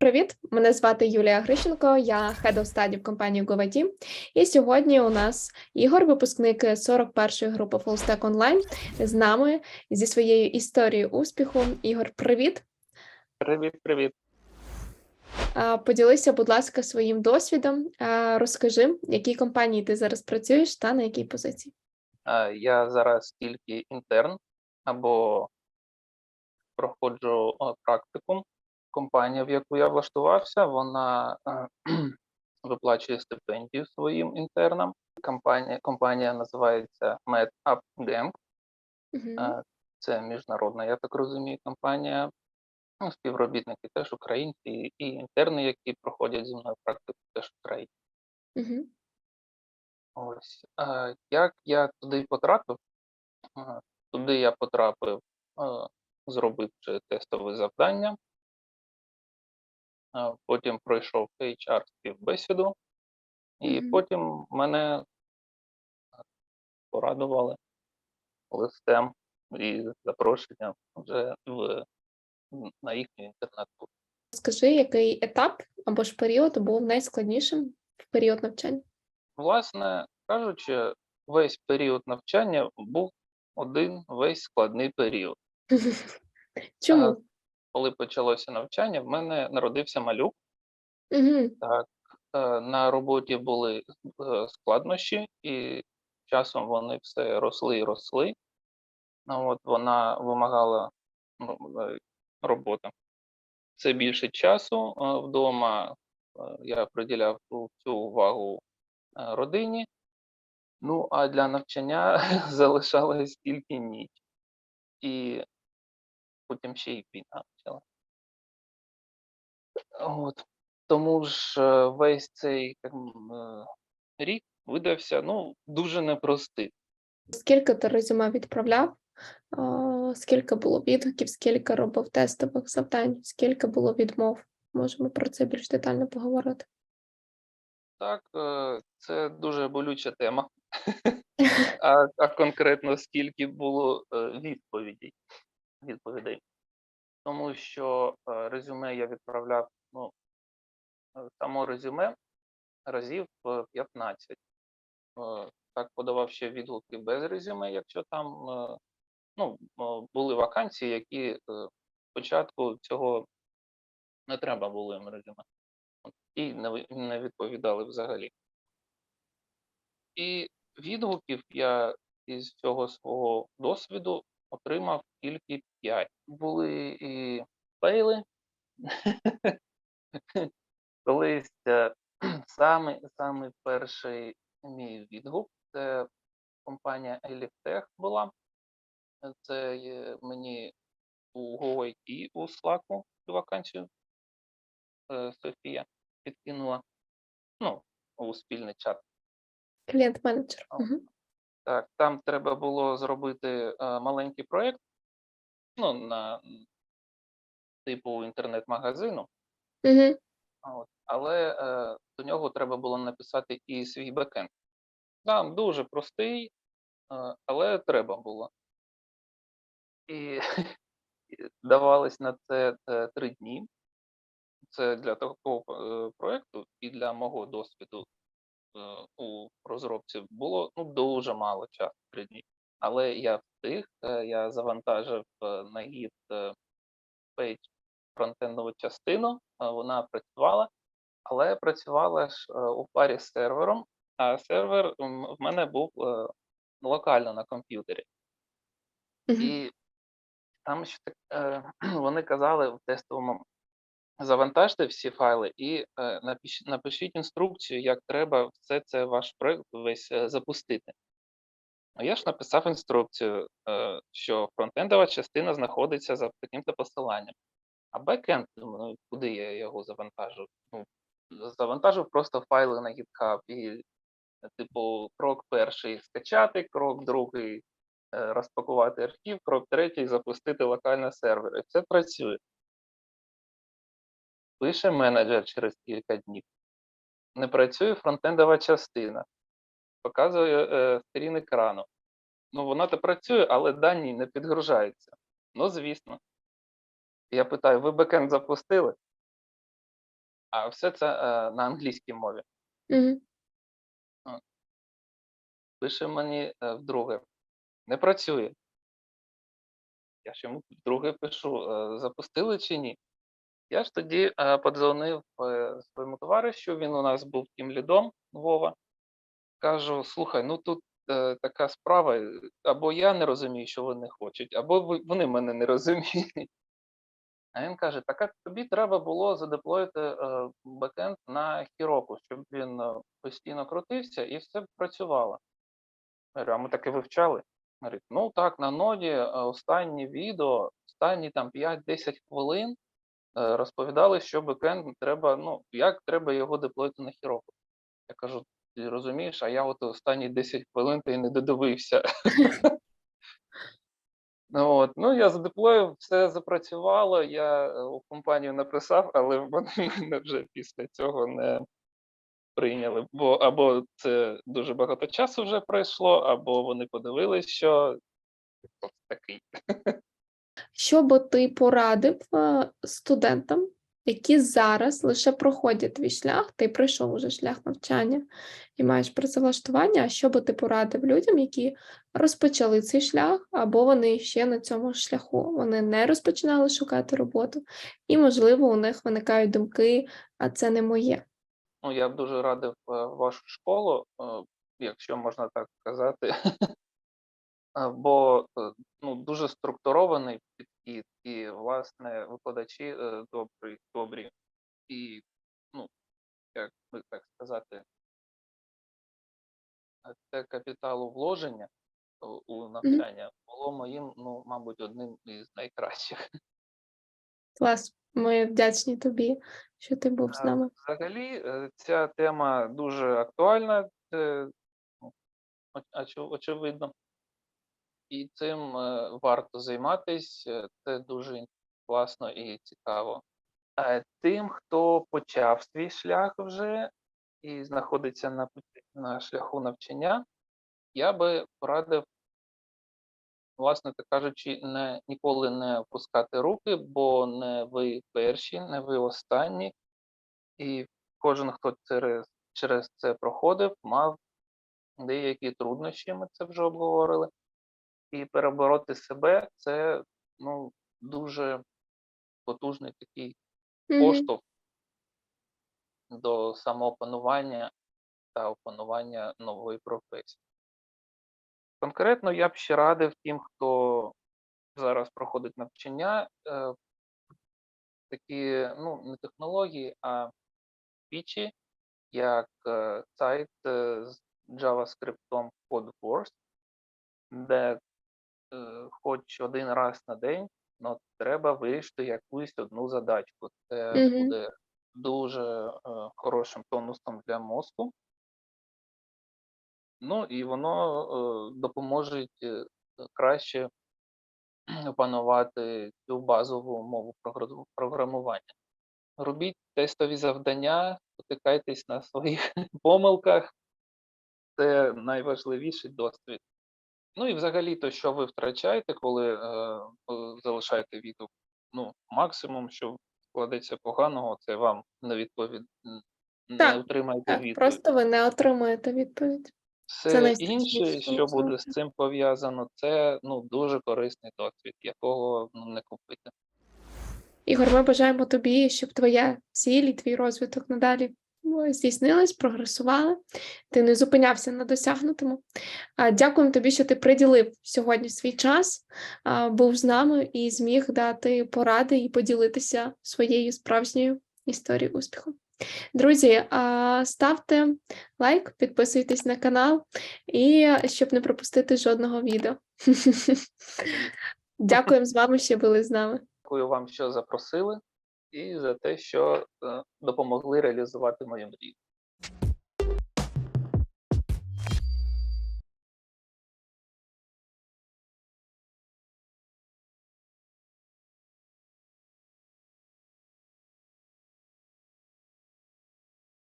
Привіт, мене звати Юлія Грищенко, я Head of Study в компанії GoVIT. І сьогодні у нас Ігор, випускник 41-ї групи FullStack Online, з нами зі своєю історією успіху. Ігор, привіт! Привіт, привіт. Поділися, будь ласка, своїм досвідом. Розкажи, в якій компанії ти зараз працюєш та на якій позиції. Я зараз тільки інтерн або проходжу практикум. Компанія, в яку я влаштувався, вона е, виплачує стипендію своїм інтернам. Компанія, компанія називається MedUp Gang. Мгм. Е, Це міжнародна, я так розумію, компанія. Ну, Співробітники теж українці, і інтерни, які проходять зі мною практику, теж українці. Мгм. Ось. Е, Як я туди потрапив? Туди я потрапив, зробивши тестове завдання. Потім пройшов HR співбесіду, і потім мене порадували листем і запрошенням вже в, на їхню інтернету. Скажи, який етап або ж період був найскладнішим в період навчання? Власне кажучи, весь період навчання був один весь складний період. Чому? Коли почалося навчання, в мене народився малюк. Мгм. Так, е, на роботі були е, складнощі, і часом вони все росли і росли. Ну, от вона вимагала ну, е, робота. Це більше часу е, вдома. е, Я приділяв ту- всю увагу е, родині. Ну, а для навчання залишалась тільки ніч. І потім ще й війна. От. Тому ж весь цей рік видався ну, дуже непростий. Скільки ти резюме відправляв? Скільки було відгуків, скільки робив тестових завдань, скільки було відмов? Можемо про це більш детально поговорити. Так, е, це дуже болюча тема. А, а конкретно скільки було е, відповідей, відповідей. Тому що е, резюме я відправляв, ну, е, само резюме разів е, 15. Е, Так подавав ще відгуки без резюме, якщо там ну, були вакансії, які спочатку цього не треба було їм резюме. І не відповідали взагалі. І відгуків я із цього свого досвіду отримав тільки 5. Були і фейли. Колись е, саме, саме перший мій відгук це компанія Elitech була. Е, Це мені у GoIT у Slack цю вакансію е, Софія підкинула. Ну, у спільний чат. Клієнт-менеджер. Так, там треба було зробити е, маленький проєкт, на типу інтернет-магазину, от, але е, до нього треба було написати і свій бекенд. Там дуже простий, е, але треба було. І давалось на це е, три дні. Це для такого е, проєкту і для мого досвіду е, у розробці було ну, дуже мало часу три дні. Але я встиг, е, я завантажив е, на гід е, пейдж фронтендову частину, вона працювала, але працювала ж у парі з сервером, а сервер в мене був локально на комп'ютері. Мгм. І там ще так, вони казали в тестовому завантажте всі файли і напишіть інструкцію, як треба все це ваш проект весь запустити. А я ж написав інструкцію, е, що фронтендова частина знаходиться за таким-то посиланням. А бекенд, ну, куди я його завантажу? Ну, завантажив просто файли на GitHub і, типу, крок перший скачати, крок другий е, розпакувати архів, крок третій запустити локальний сервер. І це працює. Пише менеджер через кілька днів. Не працює фронтендова частина. Показує е, скрін екрану. Ну, вона то працює, але дані не підгружаються. Ну, звісно. Я питаю: ви бекенд запустили? а все це е, на англійській мові. Мгм. Пише мені е, вдруге, не працює. Я ж йому вдруге пишу, е, запустили чи ні? Я ж тоді е, подзвонив е, своєму товаришу, він у нас був тим лідом Вова. Кажу: слухай, ну тут е, така справа, е, або я не розумію, що вони хочуть, або вони мене не розуміють. А він каже: так а тобі треба було задеплоїти е, бекенд на Хіроку, щоб він е, постійно крутився і все працювало. Я говорю, а ми таке вивчали. Говорить, ну так, на ноді е, останнє відео, останні там 5-10 хвилин розповідали, що бекенд треба, ну, як треба його деплоїти на Хіроку. Я кажу, ти розумієш, а я от останні 10 хвилин й не додивився. Ну, от. ну, я задеплоїв, все запрацювало, я е, у компанію написав, але вони мене вже після цього не прийняли. Бо або це дуже багато часу вже пройшло, або вони подивились, що такий. Що би ти порадив е, студентам, які зараз лише проходять твій шлях, ти пройшов уже шлях навчання і маєш працевлаштування, а що би ти порадив людям, які розпочали цей шлях, або вони ще на цьому шляху, вони не розпочинали шукати роботу, і, можливо, у них виникають думки, а це не моє. Ну, я б дуже радив е, вашу школу, е, якщо можна так сказати. Е, Бо е, ну, дуже структурований підхід, і, власне, викладачі е, добрі, добрі. І, ну, як би так сказати, це капіталовложення у- у навчання було моїм, ну, мабуть, одним із найкращих. Клас, ми вдячні тобі, що ти був з нами. Взагалі, ця тема дуже актуальна, це ну, оч- очевидно. І цим е, варто займатися, це дуже класно і цікаво. Е, Тим, хто почав свій шлях вже і знаходиться на, на шляху навчання, я би порадив, власне так кажучи, не, ніколи не опускати руки, бо не ви перші, не ви останні. І кожен, хто через, через це проходив, мав деякі труднощі, ми це вже обговорили. І перебороти себе це ну, дуже потужний такий поштовх до самоопанування та опанування нової професії. Конкретно я б ще радив тим, хто зараз проходить навчання, е, такі ну, не технології, а фічі, як е, сайт е, з JavaScript CodeWars, де хоч один раз на день ну, треба вирішити якусь одну задачку. Це Мгм. буде дуже е, хорошим тонусом для мозку. Ну і воно е, допоможе е, краще опанувати цю базову мову програмування. Робіть тестові завдання, потикайтесь на своїх помилках. Це найважливіший досвід. Ну і взагалі, то, що ви втрачаєте, коли е, залишаєте відгук, ну, максимум, що складеться поганого, це вам не відповідь, не Так, отримаєте Так, відповідь. просто ви не отримуєте відповідь. Все найстрашніше, інше, що що буде з цим пов'язано, це ну, дуже корисний досвід, якого ну, не купити. Ігор, ми бажаємо тобі, щоб твоя ціль і твій розвиток надалі здійснились, прогресували. Ти не зупинявся на досягнутому. А, Дякуємо тобі, що ти приділив сьогодні свій час, був з нами і зміг дати поради і поділитися своєю справжньою історією успіху. Друзі, ставте лайк, підписуйтесь на канал, і щоб не пропустити жодного відео. Дякуємо з вами, що були з нами. Дякую вам, що запросили, і за те, що е, допомогли реалізувати мою мрію.